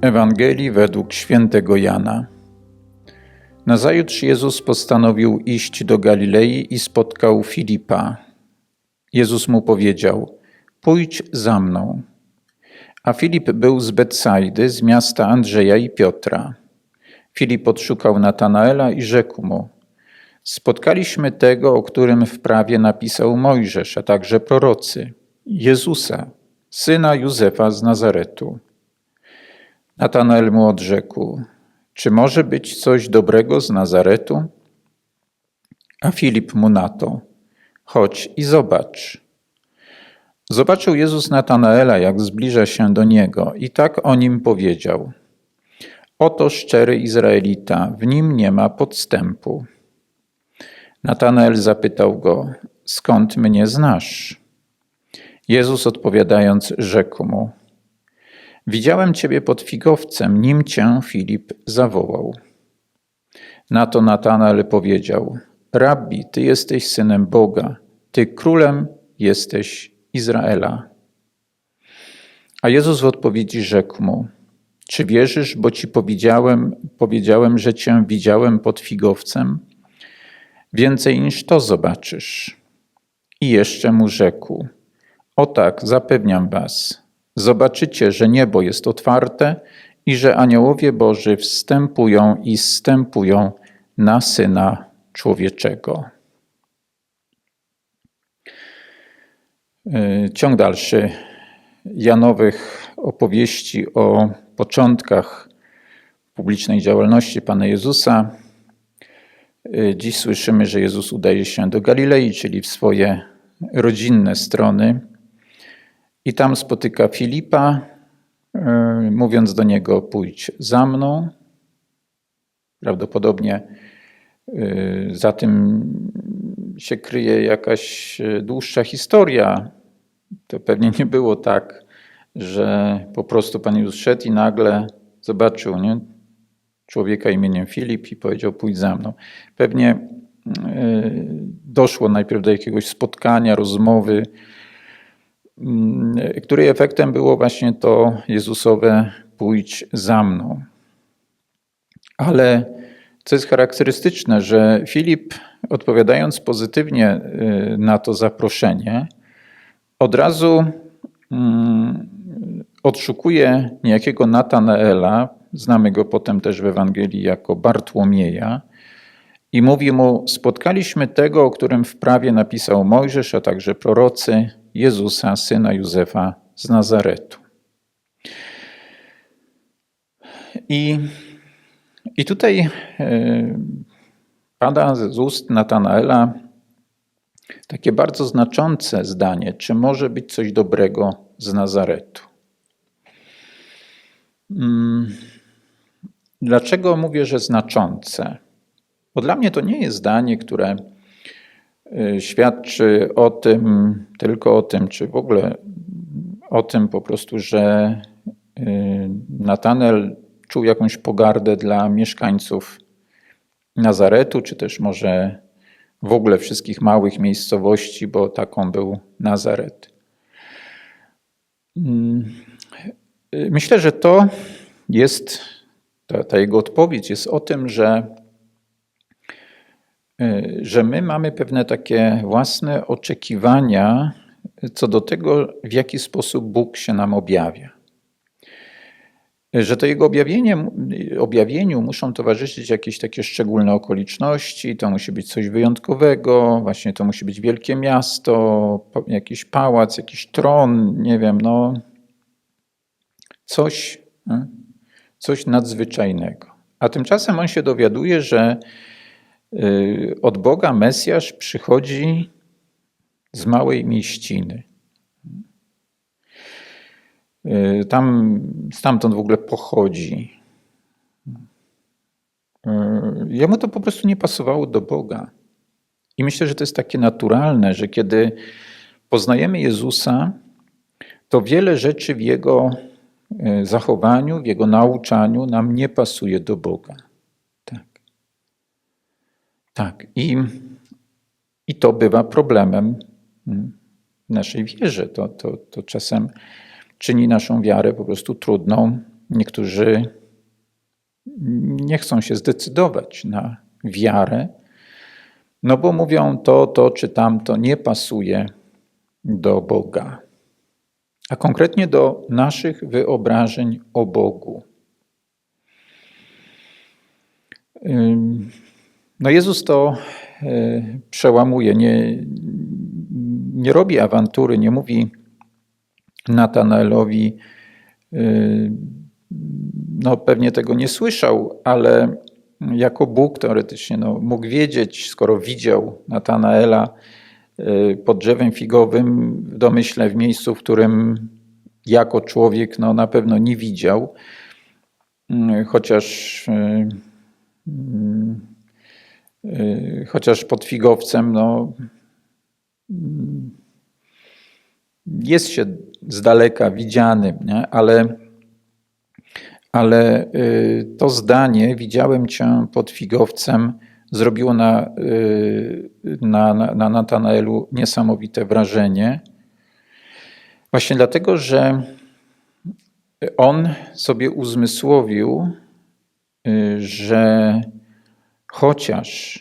Ewangelii według świętego Jana. Nazajutrz Jezus postanowił iść do Galilei i spotkał Filipa. Jezus mu powiedział: Pójdź za mną. A Filip był z Betsajdy, z miasta Andrzeja i Piotra. Filip odszukał Natanaela i rzekł mu: Spotkaliśmy tego, o którym w prawie napisał Mojżesz, a także prorocy, Jezusa, syna Józefa z Nazaretu. Natanael mu odrzekł: Czy może być coś dobrego z Nazaretu? A Filip mu na to: Chodź i zobacz. Zobaczył Jezus Natanaela, jak zbliża się do niego, i tak o nim powiedział: Oto szczery Izraelita, w nim nie ma podstępu. Natanael zapytał go: Skąd mnie znasz? Jezus odpowiadając, rzekł mu: Widziałem ciebie pod figowcem, nim cię Filip zawołał. Na to Natanael powiedział: Rabbi, ty jesteś synem Boga, ty królem jesteś Izraela. A Jezus w odpowiedzi rzekł mu: Czy wierzysz, bo ci powiedziałem, powiedziałem, że cię widziałem pod figowcem? Więcej niż to zobaczysz. I jeszcze mu rzekł: O tak, zapewniam was, zobaczycie, że niebo jest otwarte i że aniołowie Boży wstępują i zstępują na Syna Człowieczego. E, ciąg dalszy Janowych opowieści o początkach publicznej działalności Pana Jezusa. E, dziś słyszymy, że Jezus udaje się do Galilei, czyli w swoje rodzinne strony. I tam spotyka Filipa, e, mówiąc do niego: Pójdź za mną. Prawdopodobnie za tym się kryje jakaś dłuższa historia. To pewnie nie było tak, że po prostu Pan Jezus szedł i nagle zobaczył nie? człowieka imieniem Filip i powiedział: Pójdź za mną. Pewnie doszło najpierw do jakiegoś spotkania, rozmowy, której efektem było właśnie to Jezusowe: Pójdź za mną. Ale co jest charakterystyczne, że Filip, odpowiadając pozytywnie na to zaproszenie, od razu odszukuje niejakiego Natanaela, znamy go potem też w Ewangelii jako Bartłomieja, i mówi mu: Spotkaliśmy tego, o którym w prawie napisał Mojżesz, a także prorocy, Jezusa, syna Józefa z Nazaretu. I, i tutaj pada z ust Natanaela takie bardzo znaczące zdanie: czy może być coś dobrego z Nazaretu? Dlaczego mówię, że znaczące? Bo dla mnie to nie jest zdanie, które świadczy o tym, tylko o tym, czy w ogóle o tym po prostu, że Natanel czuł jakąś pogardę dla mieszkańców Nazaretu, czy też może w ogóle wszystkich małych miejscowości, bo taką był Nazaret. Myślę, że to jest, ta, ta jego odpowiedź jest o tym, że, że my mamy pewne takie własne oczekiwania co do tego, w jaki sposób Bóg się nam objawia że to jego objawienie, objawieniu muszą towarzyszyć jakieś takie szczególne okoliczności, to musi być coś wyjątkowego, właśnie to musi być wielkie miasto, jakiś pałac, jakiś tron, nie wiem, no coś, coś nadzwyczajnego. A tymczasem on się dowiaduje, że y, od Boga Mesjasz przychodzi z małej mieściny. Y, tam stamtąd w ogóle pochodzi. Y, jemu to po prostu nie pasowało do Boga. I myślę, że to jest takie naturalne, że kiedy poznajemy Jezusa, to wiele rzeczy w Jego zachowaniu, w Jego nauczaniu nam nie pasuje do Boga. Tak. I, i to bywa problemem mm, naszej wierze. To, to, to czasem czyni naszą wiarę po prostu trudną niektórzy nie chcą się zdecydować na wiarę, no bo mówią to, to czy tamto nie pasuje do Boga, a konkretnie do naszych wyobrażeń o Bogu. No Jezus to e, przełamuje, nie, nie robi awantury, nie mówi Natanaelowi, e, no pewnie tego nie słyszał, ale jako Bóg teoretycznie no, mógł wiedzieć, skoro widział Natanaela e, pod drzewem figowym, w domyśle w miejscu, w którym jako człowiek no, na pewno nie widział, chociaż Y, chociaż pod figowcem no, jest się z daleka widzianym, nie? ale, ale y, to zdanie widziałem cię pod figowcem zrobiło na, y, na, na Natanaelu niesamowite wrażenie. Właśnie dlatego, że on sobie uzmysłowił, że chociaż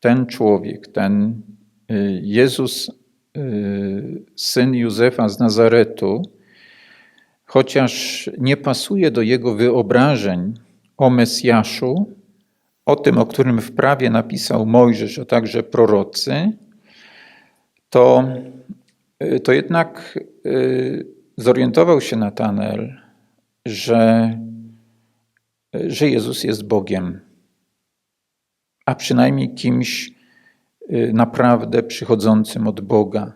ten człowiek, ten y, Jezus, y, syn Józefa z Nazaretu, chociaż nie pasuje do jego wyobrażeń o Mesjaszu, o tym, o którym w prawie napisał Mojżesz, a także prorocy, to, y, to jednak zorientował się Natanel, że, że Jezus jest Bogiem a przynajmniej kimś y, naprawdę przychodzącym od Boga.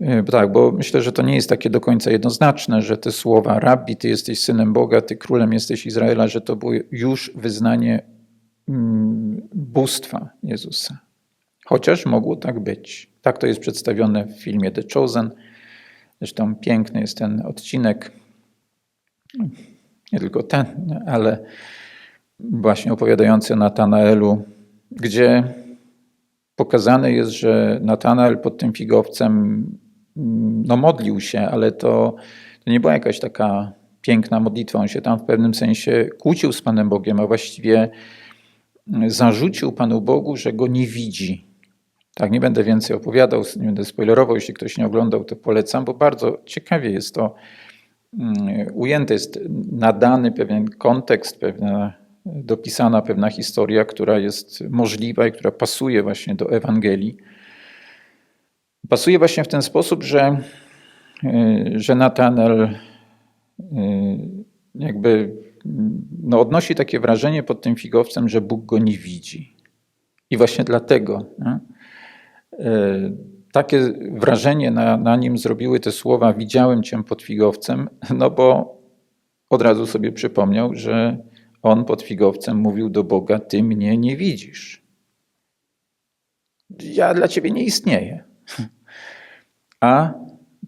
Y, tak, bo myślę, że to nie jest takie do końca jednoznaczne, że te słowa Rabbi, ty jesteś synem Boga, ty królem jesteś Izraela, że to było już wyznanie mm, bóstwa Jezusa. Chociaż mogło tak być. Tak to jest przedstawione w filmie The Chosen. Zresztą piękny jest ten odcinek. Nie tylko ten, ale właśnie opowiadający o Natanaelu, gdzie pokazane jest, że Natanael pod tym figowcem mm, no, modlił się, ale to, to nie była jakaś taka piękna modlitwa. On się tam w pewnym sensie kłócił z Panem Bogiem, a właściwie zarzucił Panu Bogu, że go nie widzi. Tak, nie będę więcej opowiadał, nie będę spoilerował. Jeśli ktoś nie oglądał, to polecam, bo bardzo ciekawie jest to mm, ujęte. Jest nadany pewien kontekst, pewna dopisana pewna historia, która jest możliwa i która pasuje właśnie do Ewangelii. Pasuje właśnie w ten sposób, że, e, że Natanel e, jakby no, odnosi takie wrażenie pod tym figowcem, że Bóg go nie widzi. I właśnie dlatego nie? E, takie wrażenie na, na nim zrobiły te słowa widziałem cię pod figowcem, no bo od razu sobie przypomniał, że on pod figowcem mówił do Boga: Ty mnie nie widzisz. Ja dla ciebie nie istnieję. A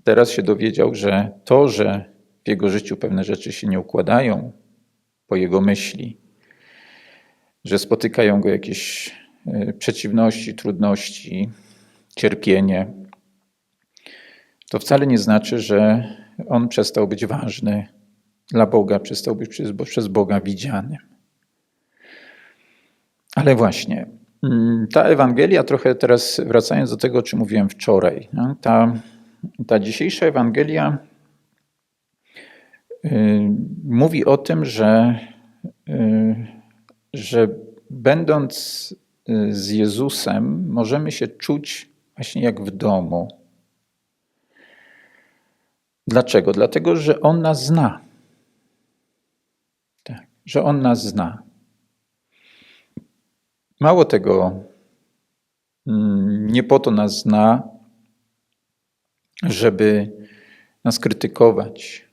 teraz się dowiedział, że to, że w jego życiu pewne rzeczy się nie układają po jego myśli, że spotykają go jakieś e, przeciwności, trudności, cierpienie, to wcale nie znaczy, że on przestał być ważny dla Boga, przestał być przez, przez Boga widzianym. Ale właśnie, mm, ta Ewangelia, trochę teraz wracając do tego, o czym mówiłem wczoraj, no, ta, ta dzisiejsza Ewangelia y, mówi o tym, że, y, że będąc y, z Jezusem, możemy się czuć właśnie jak w domu. Dlaczego? Dlatego, że On nas zna że On nas zna. Mało tego, mm, nie po to nas zna, żeby nas krytykować.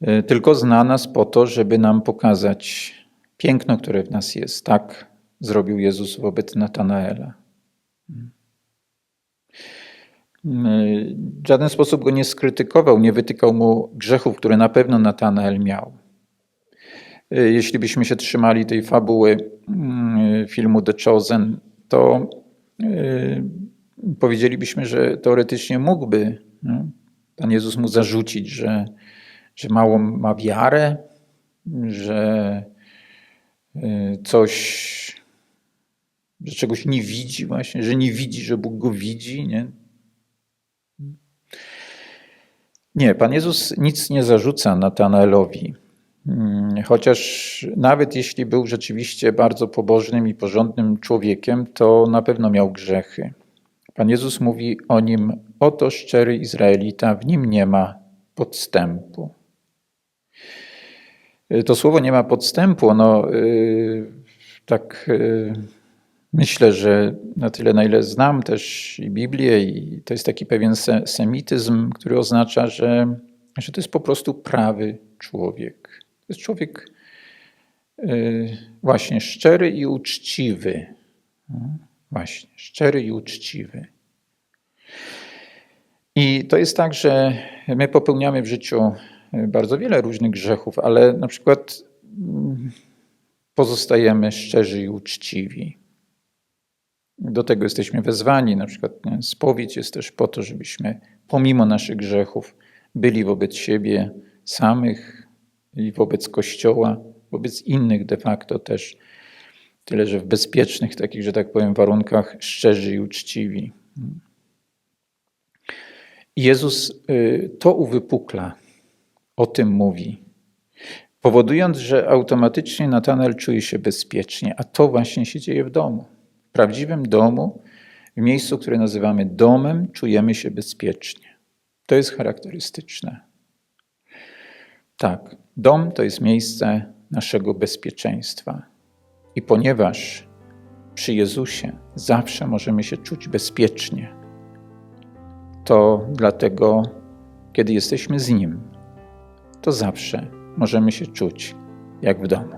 E, tylko zna nas po to, żeby nam pokazać piękno, które w nas jest. Tak zrobił Jezus wobec Natanaela. W żaden sposób go nie skrytykował, nie wytykał mu grzechów, które na pewno Natanael miał. Jeśli byśmy się trzymali tej fabuły mm, filmu The Chosen, to y, powiedzielibyśmy, że teoretycznie mógłby No. Pan Jezus mu zarzucić, że, że mało ma wiarę, że y, coś, że czegoś nie widzi właśnie, że nie widzi, że Bóg go widzi, nie? Nie, Pan Jezus nic nie zarzuca Natanaelowi. Mm, Chociaż nawet jeśli był rzeczywiście bardzo pobożnym i porządnym człowiekiem, to na pewno miał grzechy. Pan Jezus mówi o nim: Oto szczery Izraelita, w nim nie ma podstępu. Y, To słowo nie ma podstępu, ono y, tak y, myślę, że na tyle, na ile znam też i Biblię, i to jest taki pewien se- semityzm, który oznacza, że, że to jest po prostu prawy człowiek. To jest człowiek y, właśnie szczery i uczciwy. No, Właśnie, szczery i uczciwy. I to jest tak, że my popełniamy w życiu y, bardzo wiele różnych grzechów, ale na przykład mm, pozostajemy szczerzy i uczciwi. Do tego jesteśmy wezwani. Na przykład nie, spowiedź jest też po to, żebyśmy pomimo naszych grzechów byli wobec siebie samych i wobec Kościoła, wobec innych de facto też. Tyle, że w bezpiecznych, takich, że tak powiem, warunkach szczerzy i uczciwi. Jezus y, to uwypukla, o tym mówi, powodując, że automatycznie Natanael czuje się bezpiecznie, a to właśnie się dzieje w domu. Prawdziwym domu, w miejscu, które nazywamy domem, czujemy się bezpiecznie. To jest charakterystyczne. Tak, dom to jest miejsce naszego bezpieczeństwa. I ponieważ przy Jezusie zawsze możemy się czuć bezpiecznie, to dlatego, kiedy jesteśmy z Nim, to zawsze możemy się czuć jak w domu.